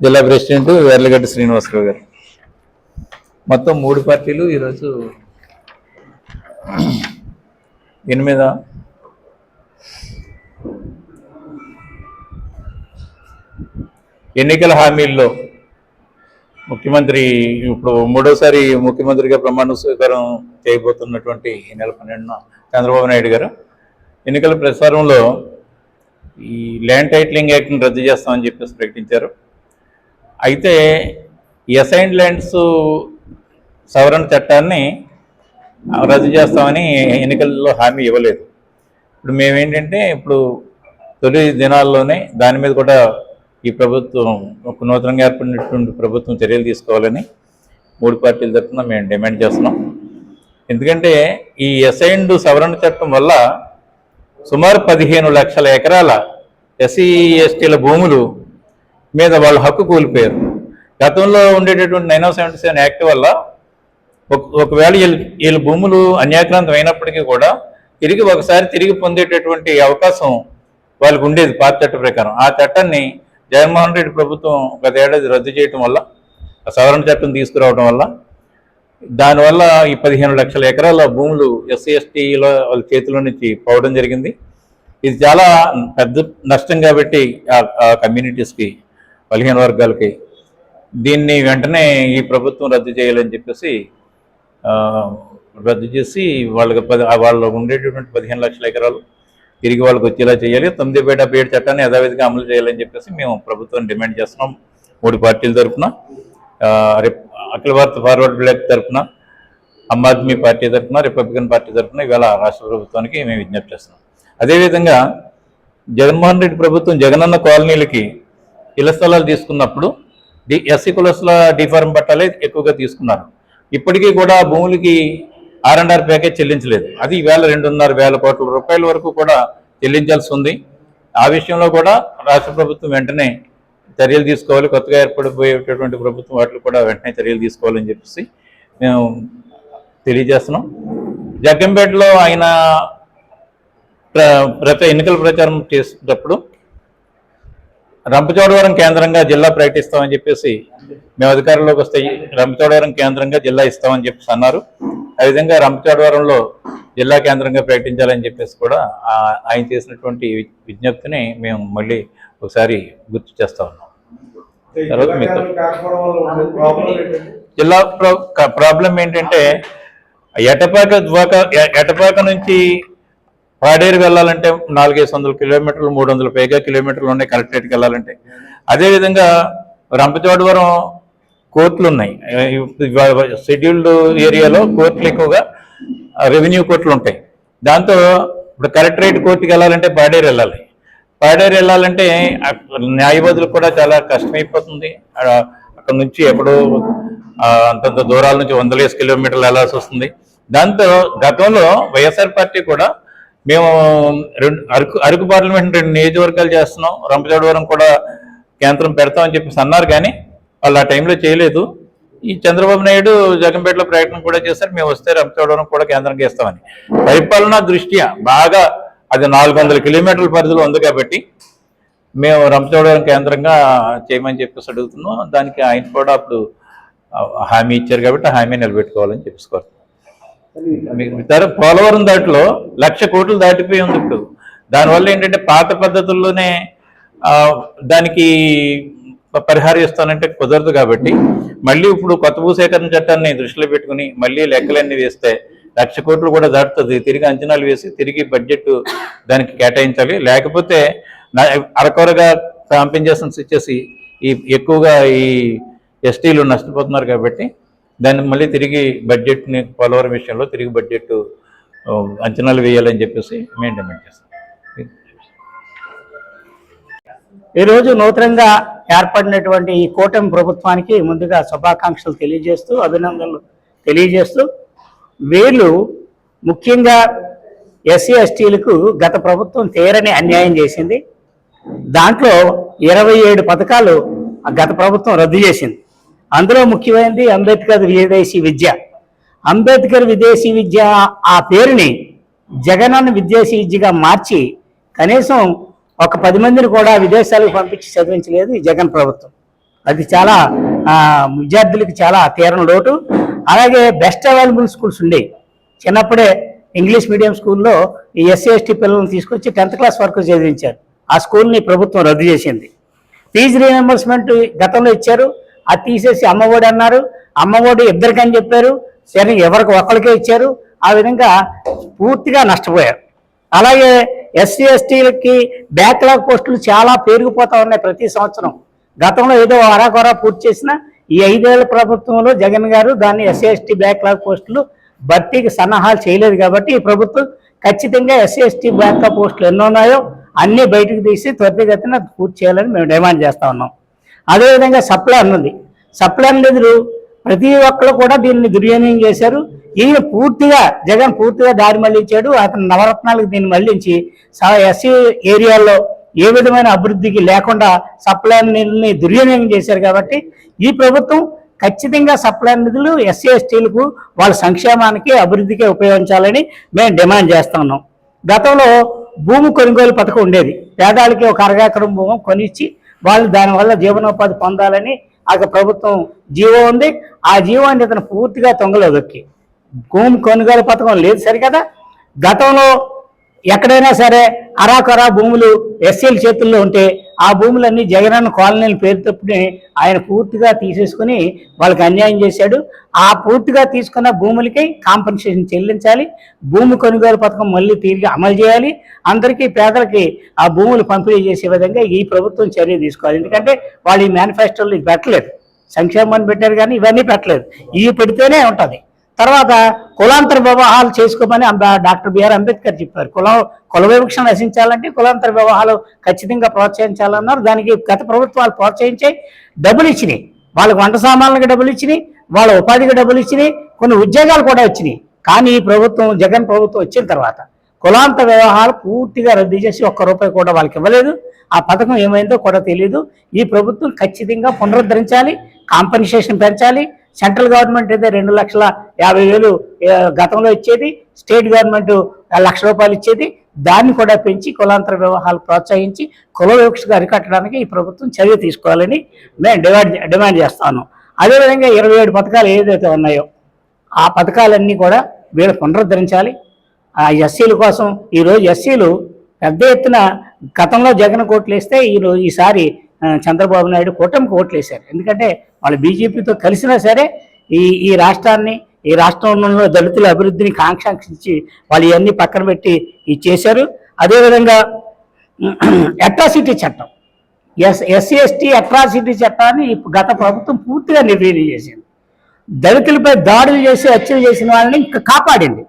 జిల్లా ప్రెసిడెంట్ వెర్లగడ్డ శ్రీనివాసరావు గారు. మొత్తం మూడు పార్టీలు ఈరోజు ఎనిమిద ఎన్నికల హామీల్లో ముఖ్యమంత్రి ఇప్పుడు మూడోసారి ముఖ్యమంత్రిగా ప్రమాణ స్వీకారం చేయబోతున్నటువంటి ఈ నెల పన్నెండున చంద్రబాబు నాయుడు గారు. ఎన్నికల ప్రచారంలో ఈ ల్యాండ్ టైటిలింగ్ యాక్ట్ని రద్దు చేస్తామని చెప్పేసి ప్రకటించారు. అయితే అసైన్డ్ ల్యాండ్స్ సవరణ చట్టాన్ని రద్దు చేస్తామని ఎన్నికల్లో హామీ ఇవ్వలేదు. ఇప్పుడు మేమేంటంటే ఇప్పుడు తొలి దినాల్లోనే దాని మీద కూడా ఈ ప్రభుత్వం ఒక నూతనంగా ఏర్పడినటువంటి ప్రభుత్వం చర్యలు తీసుకోవాలని మూడు పార్టీల తరఫున మేము డిమాండ్ చేస్తున్నాం. ఎందుకంటే ఈ అసైన్డ్ సవరణ చట్టం వల్ల సుమారు పదిహేను లక్షల ఎకరాల ఎస్సీ ఎస్టీల భూములు మీద వాళ్ళ హక్కు కూలిపోయారు. గతంలో ఉండేటటువంటి నైన్ సెవెంటీ సెవెన్ యాక్ట్ వల్ల ఒక- ఒకవేళ వీళ్ళ వీళ్ళ భూములు అన్యాక్రాంతం అయినప్పటికీ కూడా తిరిగి ఒకసారి తిరిగి పొందేటటువంటి అవకాశం వాళ్ళకు ఉండేది పాత చట్ట ప్రకారం. ఆ చట్టాన్ని జగన్మోహన్ రెడ్డి ప్రభుత్వం గత ఏడాది రద్దు చేయటం వల్ల సవరణ చట్టం తీసుకురావడం వల్ల దానివల్ల ఈ పదిహేను లక్షల ఎకరాల భూములు ఎస్సీ ఎస్టీల వాళ్ళ చేతిలో నుంచి పోవడం జరిగింది. ఇది చాలా పెద్ద నష్టం కాబట్టి ఆ- కమ్యూనిటీస్కి బలహీన వర్గాలకి దీన్ని వెంటనే ఈ ప్రభుత్వం రద్దు చేయాలని చెప్పేసి రద్దు చేసి వాళ్ళకి పది వాళ్ళు ఉండేటటువంటి పదిహేను లక్షల ఎకరాలు తిరిగి వాళ్ళకి వచ్చేలా చేయాలి. తొమ్మిది పేట పేట చట్టాన్ని యథావిధిగా అమలు చేయాలని చెప్పేసి మేము ప్రభుత్వం డిమాండ్ చేస్తున్నాం. మూడు పార్టీల తరఫున అఖిల భారత ఫార్వర్డ్ బ్లాక్ తరఫున ఆమ్ ఆద్మీ పార్టీ తరఫున రిపబ్లికన్ పార్టీ తరఫున ఇవాళ రాష్ట్ర ప్రభుత్వానికి మేము విజ్ఞప్తి చేస్తున్నాం. అదేవిధంగా జగన్మోహన్ రెడ్డి ప్రభుత్వం జగనన్న కాలనీలకి ఇళ్ళ స్థలాలు తీసుకున్నప్పుడు డి ఎస్సీ కులస్ల డిఫార్మ్ పట్టాలే ఎక్కువగా తీసుకున్నారు. ఇప్పటికీ కూడా భూములకి ఆర్ అండ్ ఆర్ ప్యాకేజ్ చెల్లించలేదు. అది ఈవేళ రెండున్నర వేల కోట్ల రూపాయల వరకు కూడా చెల్లించాల్సి ఉంది. ఆ విషయంలో కూడా రాష్ట్ర ప్రభుత్వం వెంటనే చర్యలు తీసుకోవాలి. కొత్తగా ఏర్పడిపోయేటటువంటి ప్రభుత్వం వాటిలో కూడా వెంటనే చర్యలు తీసుకోవాలని చెప్పేసి మేము తెలియజేస్తున్నాం. జగ్గంపేటలో ఆయన ప్ర- ప్రతి ఎన్నికల ప్రచారం చేసేటప్పుడు రంపచోడవరం కేంద్రంగా జిల్లా ప్రకటిస్తామని చెప్పేసి మేము అధికారంలోకి వస్తే రంపచోడవరం కేంద్రంగా జిల్లా ఇస్తామని చెప్పేసి అన్నారు. ఆ విధంగా రంపచోడవరంలో జిల్లా కేంద్రంగా ప్రకటించాలని చెప్పేసి కూడా ఆయన చేసినటువంటి విజ్ఞప్తిని మేము మళ్ళీ ఒకసారి గుర్తు చేస్తా ఉన్నాం. తర్వాత మీతో. జిల్లా ప్రాబ్లం ఏంటంటే ఎటపాక ద్వాక ఎటపాక నుంచి పాడేరు వెళ్ళాలంటే నాలుగైదు వందల కిలోమీటర్లు మూడు వందల పైగా కిలోమీటర్లు ఉన్నాయి కలెక్టరేట్కి వెళ్ళాలంటే. అదేవిధంగా రంపచోడవరం కోర్టులు ఉన్నాయి. షెడ్యూల్డ్ ఏరియాలో కోర్టులు ఎక్కువగా రెవెన్యూ కోర్టులు ఉంటాయి. దాంతో ఇప్పుడు కలెక్టరేట్ కోర్టుకి వెళ్ళాలంటే పాడేరు వెళ్ళాలి. పాడేరు వెళ్ళాలంటే న్యాయవాదులు కూడా చాలా కష్టమైపోతుంది. అక్కడ నుంచి ఎక్కడో అంతంత దూరాల నుంచి వందల కిలోమీటర్లు వెళ్ళాల్సి వస్తుంది. దాంతో గతంలో వైఎస్ఆర్ పార్టీ కూడా మేము రెండు అరకు అరకు పార్లమెంట్ రెండు నియోజకవర్గాలు చేస్తున్నాం. రంపచోడవరం కూడా కేంద్రం పెడతామని చెప్పేసి అన్నారు కానీ వాళ్ళు ఆ టైంలో చేయలేదు. ఈ చంద్రబాబు నాయుడు జగన్పేటలో ప్రయత్నం కూడా చేశారు. మేము వస్తే రంపచోడవరం కూడా కేంద్రంగా ఇస్తామని. పరిపాలనా దృష్ట్యా బాగా అది నాలుగు వందల కిలోమీటర్ల పరిధిలో ఉంది కాబట్టి మేము రంపచోడవరం కేంద్రంగా చేయమని చెప్పేసి అడుగుతున్నాం. దానికి ఆయన కూడా అప్పుడు హామీ ఇచ్చారు కాబట్టి ఆ హామీ నిలబెట్టుకోవాలని చెప్పేసి కోరుతున్నాం. పోలవరం దాటిలో లక్ష కోట్లు దాటిపోయి ఉంది ఇప్పుడు. దానివల్ల ఏంటంటే పాత పద్ధతుల్లోనే దానికి పరిహారం ఇస్తానంటే కుదరదు కాబట్టి మళ్ళీ ఇప్పుడు కొత్త భూసేకరణ చట్టాన్ని దృష్టిలో పెట్టుకుని మళ్ళీ లెక్కలన్నీ వేస్తే లక్ష కోట్లు కూడా దాటుతుంది. తిరిగి అంచనాలు వేసి తిరిగి బడ్జెట్ దానికి కేటాయించాలి. లేకపోతే అరకొరగా కాంపెన్సేషన్స్ ఇచ్చేసి ఈ ఎక్కువగా ఈ ఎస్టీలు నష్టపోతున్నారు కాబట్టి దాన్ని మళ్ళీ తిరిగి బడ్జెట్ని పోలవరం విషయంలో తిరిగి బడ్జెట్ అంచనాలు వేయాలని చెప్పేసి మేము డిమాండ్ చేస్తాం. ఈరోజు నూతనంగా ఏర్పడినటువంటి ఈ కూటమి ప్రభుత్వానికి ముందుగా శుభాకాంక్షలు తెలియజేస్తూ అభినందనలు తెలియజేస్తూ వీళ్ళు ముఖ్యంగా ఎస్సీ ఎస్టీలకు గత ప్రభుత్వం తీరని అన్యాయం చేసింది. దాంట్లో ఇరవై ఏడు పథకాలు గత ప్రభుత్వం రద్దు చేసింది. అందులో ముఖ్యమైనది అంబేద్కర్ విదేశీ విద్య. అంబేద్కర్ విదేశీ విద్య ఆ పేరుని జగనన్న విదేశీ విద్యగా మార్చి కనీసం ఒక పది మందిని కూడా విదేశాలకు పంపించి చదివించలేదు ఈ జగన్ ప్రభుత్వం. అది చాలా విద్యార్థులకు చాలా తీరని లోటు. అలాగే బెస్ట్ అవైలబుల్ స్కూల్స్ ఉండేవి చిన్నప్పుడే ఇంగ్లీష్ మీడియం స్కూల్లో ఈ ఎస్సీ ఎస్టీ పిల్లల్ని తీసుకొచ్చి టెన్త్ క్లాస్ వరకు చదివించారు. ఆ స్కూల్ని ప్రభుత్వం రద్దు చేసింది. ఫీజు రీఎంబర్స్మెంట్ గతంలో ఇచ్చారు. అది తీసేసి అమ్మఒడి అన్నారు. అమ్మఒడి ఇద్దరికని చెప్పారు. సరే ఎవరికి ఒకరికే ఇచ్చారు. ఆ విధంగా పూర్తిగా నష్టపోయారు. అలాగే ఎస్సీ ఎస్టీలకి బ్యాక్లాగ్ పోస్టులు చాలా పెరిగిపోతా ఉన్నాయి ప్రతి సంవత్సరం. గతంలో ఏదో అరాకొరా పూర్తి చేసిన ఈ ఐదేళ్ళ ప్రభుత్వంలో జగన్ గారు దాన్ని ఎస్సీ ఎస్టీ బ్యాక్లాగ్ పోస్టులు భర్తీకి సన్నాహాలు చేయలేదు కాబట్టి ఈ ప్రభుత్వం ఖచ్చితంగా ఎస్సీ ఎస్టీ బ్యాక్లాగ్ పోస్టులు ఎన్నో ఉన్నాయో అన్నీ బయటకు తీసి త్వరితగతిన పూర్తి చేయాలని మేము డిమాండ్ చేస్తూ ఉన్నాం. అదేవిధంగా సప్లై అన్నది సప్లై ఎదురు ప్రతి ఒక్కరు కూడా దీన్ని దుర్వినియోగం చేశారు. ఈయన పూర్తిగా జగన్ పూర్తిగా దారి మళ్ళించాడు. అతను నవరత్నాలకు దీన్ని మళ్ళించి ఎస్సీ ఏరియాల్లో ఏ విధమైన అభివృద్ధికి లేకుండా సప్లై నీళ్ళని దుర్వినియోగం చేశారు కాబట్టి ఈ ప్రభుత్వం ఖచ్చితంగా సప్లై నిధులు ఎస్సీ ఎస్టీలకు వాళ్ళ సంక్షేమానికి అభివృద్ధికి ఉపయోగించాలని మేము డిమాండ్ చేస్తున్నాం. గతంలో భూమి కొనుగోలు పథకం ఉండేది. పేదాలకి ఒక అరగెకరం భూమి కొనిచ్చి వాళ్ళు దానివల్ల జీవనోపాధి పొందాలని ఆ ప్రభుత్వం జీవో ఉంది. ఆ జీవోని ఇతను పూర్తిగా తొంగలేదొక్కి భూమి కొనుగోలు పథకం లేదు సరికదా. గతంలో ఎక్కడైనా సరే అరాకొరా భూములు ఎస్సీల చేతుల్లో ఉంటే ఆ భూములన్నీ జగనన్న కాలనీల పేరు తప్పుని ఆయన పూర్తిగా తీసేసుకుని వాళ్ళకి అన్యాయం చేశాడు. ఆ పూర్తిగా తీసుకున్న భూములకి కాంపెన్సేషన్ చెల్లించాలి. భూమి కొనుగోలు పథకం మళ్ళీ తిరిగి అమలు చేయాలి. అందరికీ పేదలకి ఆ భూములు పంపిణీ చేసే విధంగా ఈ ప్రభుత్వం చర్య తీసుకోవాలి. ఎందుకంటే వాళ్ళు ఈ మేనిఫెస్టోలు పెట్టలేదు. సంక్షేమాన్ని పెట్టారు కానీ ఇవన్నీ పెట్టలేదు. ఇవి పెడితేనే ఉంటుంది. తర్వాత కులాంతర వివాహాలు చేసుకోమని డాక్టర్ బిఆర్ అంబేద్కర్ చెప్పారు. కులం కుల వివక్ష నశించాలంటే కులాంతర వివాహాలు ఖచ్చితంగా ప్రోత్సహించాలన్నారు. దానికి గత ప్రభుత్వాలు ప్రోత్సహించాయి. డబ్బులు ఇచ్చినాయి. వాళ్ళకి వంట సామాన్లకు డబ్బులు ఇచ్చినాయి. వాళ్ళ ఉపాధికి డబ్బులు ఇచ్చినాయి. కొన్ని ఉద్యోగాలు కూడా వచ్చినాయి. కానీ ఈ ప్రభుత్వం జగన్ ప్రభుత్వం వచ్చిన తర్వాత కులాంత వివాహాలు పూర్తిగా రద్దు చేసి ఒక్క రూపాయి కూడా వాళ్ళకి ఇవ్వలేదు. ఆ పథకం ఏమైందో కూడా తెలియదు ఈ ప్రభుత్వం ఖచ్చితంగా పునరుద్ధరించాలి. కాంపెన్సేషన్ పెంచాలి. సెంట్రల్ గవర్నమెంట్ అయితే రెండు లక్షల యాభై వేలు గతంలో ఇచ్చేది స్టేట్ గవర్నమెంట్ లక్ష రూపాయలు ఇచ్చేది. దాన్ని కూడా పెంచి కులాంతర వివాహాలు ప్రోత్సహించి కుల వివక్షకు అరికట్టడానికి ఈ ప్రభుత్వం చర్య తీసుకోవాలని మేము డిమాండ్ డిమాండ్ చేస్తాను. అదేవిధంగా ఇరవై ఏడు పథకాలు ఏదైతే ఉన్నాయో ఆ పథకాలన్నీ కూడా వీళ్ళు పునరుద్ధరించాలి. ఆ ఎస్సీల కోసం ఈరోజు ఎస్సీలు పెద్ద ఎత్తున గతంలో జగన్ కోట్లు వేస్తే ఈరోజు ఈసారి చంద్రబాబు నాయుడు కూటమికి ఓట్లు వేశారు. ఎందుకంటే వాళ్ళు బీజేపీతో కలిసినా సరే ఈ ఈ రాష్ట్రాన్ని ఈ రాష్ట్రంలో దళితుల అభివృద్ధిని కాంక్షించి వాళ్ళు ఇవన్నీ పక్కన పెట్టి ఇది చేశారు. అదేవిధంగా అట్రాసిటీ చట్టం. ఎస్ ఎస్సీ ఎస్టీ అట్రాసిటీ చట్టాన్ని గత ప్రభుత్వం పూర్తిగా నిర్వీర్యం చేసింది. దళితులపై దాడులు చేసి హత్యలు చేసిన వాళ్ళని ఇంకా కాపాడింది.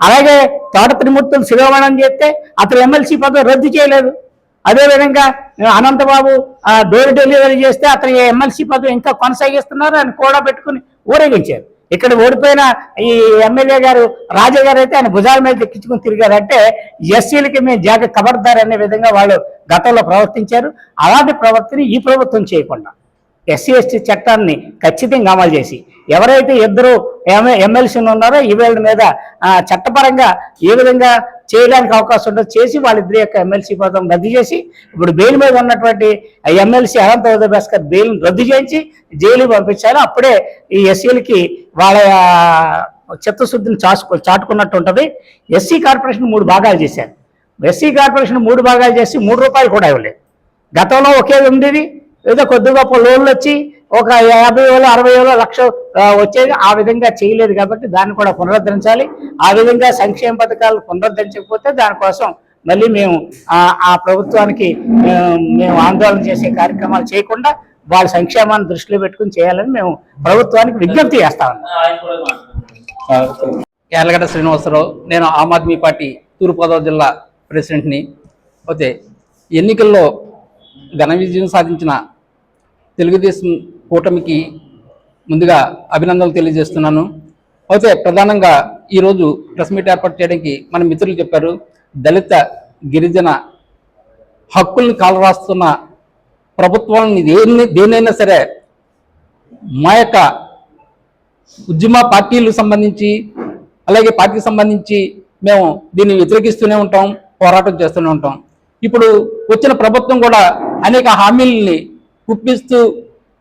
అలాగే తోట త్రిమూర్తులు శిరోమణం చేస్తే అతను ఎమ్మెల్సీ పదవి రద్దు చేయలేదు. అదేవిధంగా అనంతబాబు ఆ, డోర్ డెలివరీ చేస్తే అతని ఎమ్మెల్సీ పదవి ఇంకా కొనసాగిస్తున్నారు అని కూడా పెట్టుకుని ఊరేగించారు. ఇక్కడ ఓడిపోయిన ఈ ఎమ్మెల్యే గారు రాజా గారు అయితే ఆయన భుజాల మీద ఎక్కించుకుని తిరిగారంటే ఎస్సీలకి మేము జాగ్రత్త కబర్దార్ అనే విధంగా వాళ్ళు గతంలో ప్రవర్తించారు. అలాంటి ప్రవర్తన ఈ ప్రభుత్వం చేయకుండా ఎస్సీ ఎస్టీ చట్టాన్ని ఖచ్చితంగా అమలు చేసి ఎవరైతే ఇద్దరు ఎమ్మెల్సీలు ఉన్నారో ఈవేళ మీద చట్టపరంగా ఏ విధంగా చేయడానికి అవకాశం ఉందో చేసి వాళ్ళిద్దరి యొక్క ఎమ్మెల్సీ పదం రద్దు చేసి ఇప్పుడు బెయిల్ మీద ఉన్నటువంటి ఎమ్మెల్సీ అనంత ఉదయభాస్కర్ బెయిల్ రద్దు చేయించి జైలు పంపించారు. అప్పుడే ఈ ఎస్సీలకి వాళ్ళ చిత్తశుద్ధిని చాచుకు చాటుకున్నట్టు ఉంటుంది. ఎస్సీ కార్పొరేషన్ మూడు భాగాలు చేశారు. ఎస్సీ కార్పొరేషన్ మూడు భాగాలు చేసి మూడు రూపాయలు కూడా ఇవ్వలేదు. గతంలో ఒకే ఉండేది. ఏదో కొద్ది గొప్ప లోన్లు వచ్చి ఒక యాభై వేలు అరవై వేలు లక్ష వచ్చేది ఆ విధంగా చేయలేదు కాబట్టి దాన్ని కూడా పునరుద్ధరించాలి. ఆ విధంగా సంక్షేమ పథకాలు పునరుద్ధరించకపోతే దానికోసం మళ్ళీ మేము ఆ ఆ ప్రభుత్వానికి మేము ఆందోళన చేసే కార్యక్రమాలు చేయకుండా వాళ్ళ సంక్షేమాన్ని దృష్టిలో పెట్టుకుని చేయాలని మేము ప్రభుత్వానికి విజ్ఞప్తి చేస్తాము ఆ, యార్లగడ్డ శ్రీనివాసరావు నేను ఆమ్ ఆద్మీ పార్టీ తూర్పుగోదావరి జిల్లా ప్రెసిడెంట్ని. అయితే ఎన్నికల్లో ఘన విజయం సాధించిన తెలుగుదేశం కూటమికి ముందుగా అభినందనలు తెలియజేస్తున్నాను. అయితే ప్రధానంగా ఈరోజు ప్రెస్ మీట్ ఏర్పాటు చేయడానికి మన మిత్రులు చెప్పారు. దళిత గిరిజన హక్కుల్ని కాలరాస్తున్న ప్రభుత్వాలని దేన్ని దేనైనా సరే మా యొక్క ఉద్యమ పార్టీలకు సంబంధించి అలాగే పార్టీకి సంబంధించి మేము దీన్ని వ్యతిరేకిస్తూనే ఉంటాం పోరాటం చేస్తూనే ఉంటాం. ఇప్పుడు వచ్చిన ప్రభుత్వం కూడా అనేక హామీలని గుప్పిస్తూ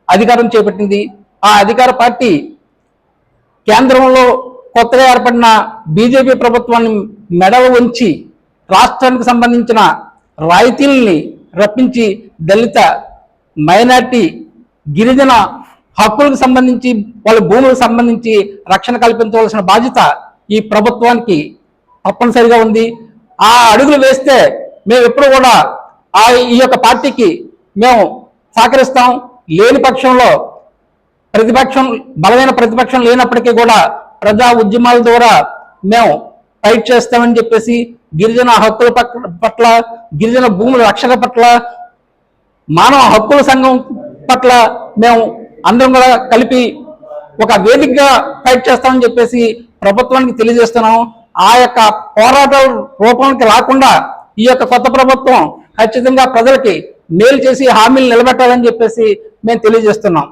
అధికారం చేపట్టింది. ఆ అధికార పార్టీ కేంద్రంలో కొత్తగా ఏర్పడిన బీజేపీ ప్రభుత్వాన్ని మెడవ ఉంచి రాష్ట్రానికి సంబంధించిన రాయితీల్ని రప్పించి దళిత మైనార్టీ గిరిజన హక్కులకు సంబంధించి వాళ్ళ భూములకు సంబంధించి రక్షణ కల్పించవలసిన బాధ్యత ఈ ప్రభుత్వానికి తప్పనిసరిగా ఉంది. ఆ అడుగులు వేస్తే మేము ఎప్పుడు కూడా ఆ ఈ యొక్క పార్టీకి మేము సహకరిస్తాం. లేని పక్షంలో ప్రతిపక్షం బలమైన ప్రతిపక్షం లేనప్పటికీ కూడా ప్రజా ఉద్యమాల ద్వారా మేము ఫైట్ చేస్తామని చెప్పేసి గిరిజన హక్కుల పట్ల పట్ల గిరిజన భూముల రక్షణ పట్ల మానవ హక్కుల సంఘం పట్ల మేము అందరం కూడా కలిపి ఒక వేదికగా ఫైట్ చేస్తామని చెప్పేసి ప్రభుత్వానికి తెలియజేస్తున్నాం. ఆ యొక్క పోరాట రూపానికి రాకుండా ఈ యొక్క కొత్త ప్రభుత్వం ఖచ్చితంగా ప్రజలకి మేలు చేసి హామీలు నిలబెట్టాలని చెప్పేసి మేము తెలియజేస్తున్నాం.